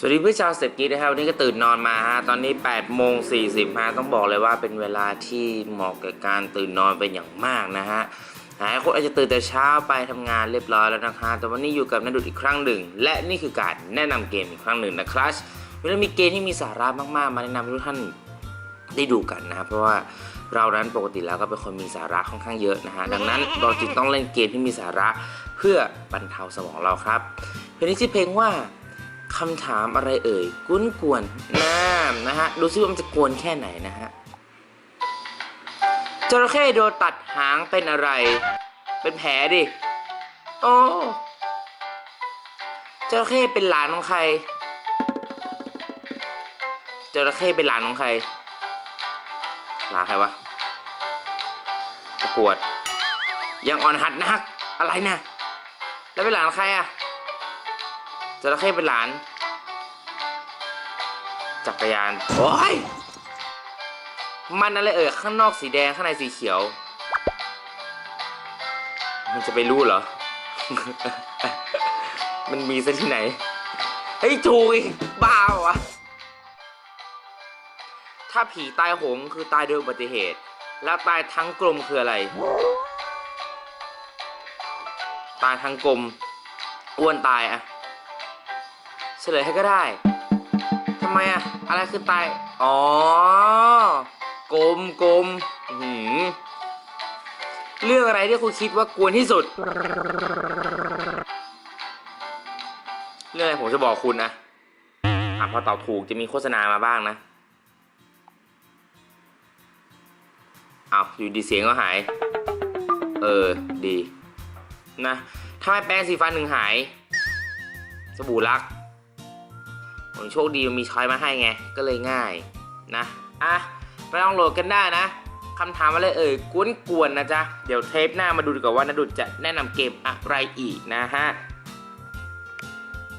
สวัสดีเพื่อนชาวเสพกีนะครับวันนี้ก็ตื่นนอนมาฮะตอนนี้8โมง40ฮะต้องบอกเลยว่าเป็นเวลาที่เหมาะกับการตื่นนอนเป็นอย่างมากนะฮะหลายคนอาจจะตื่นแต่เช้าไปทำงานเรียบร้อยแล้วนะคะแต่วันนี้อยู่กับนันดุดอีกครั้งหนึ่ง และนี่คือการแนะนำเกมอีกครั้งหนึ่งนะครับวันนี้มีเกมที่มีสาระมากๆ มาแนะนำให้ทุกท่านได้ดูกันนะครับเพราะว่าเรานั้นปกติแล้วก็เป็นคนมีสาระค่อนข้างเยอะนะฮะดังนั้นเราจึงต้องเล่นเกมที่มีสาระเพื่อบรรเทาสมองเราครับเพลงนี้ชื่อเพลงว่า คำถามอะไรเอ่ยกุ้นกวนน้ำนะฮะ ดูซิว่ามันจะกวนแค่ไหนนะฮะจระเข้โดนตัดหางเป็นอะไร เป็นแผลดิโอ้จระเข้เป็นหลานของใครจระเข้เป็นหลานของใคร หลานใครวะประกวด ยังอ่อนหัดนัก อะไรนะ แล้วเป็นหลานใครอะ จระเข้เป็นหลาน จักรยาน โอ้ย มันอะไรเอ่ยข้างนอกสีแดงข้างในสีเขียว มันจะไปรู้เหรอ มันมีซะที่ไหน เฮ้ยถูกอีกบ้าวะถ้าผีตายโหงคือตายโดยอุบัติเหตุ แล้วตายทั้งกลมคืออะไร ตายทั้งกลมอ้วนตายอะ เฉลยให้ก็ได้ทำไมอะอะไรคือตาย อ๋อกลมกลมหือเรื่องอะไรที่คุณคิดว่ากวนที่สุด เรื่องอะไรผมจะบอกคุณนะอะพอตอบถูกจะมีโฆษณามาบ้างนะเอาอยู่ดีเสียงก็หาย เออ ดี นะ ถ้าไม่แปรงสีฟันหนึ่งหาย สบู่รัก ผมโชคดีมันมีช้อยมาให้ไง ก็เลยง่ายนะ อะไปลองโหลดกันได้นะคำถามอะไรเอ่ยกวนๆนะจ๊ะ เดี๋ยวเทปหน้ามาดูดีกว่าว่านาดุดจะแนะนำเกมอะไรอีกนะฮะ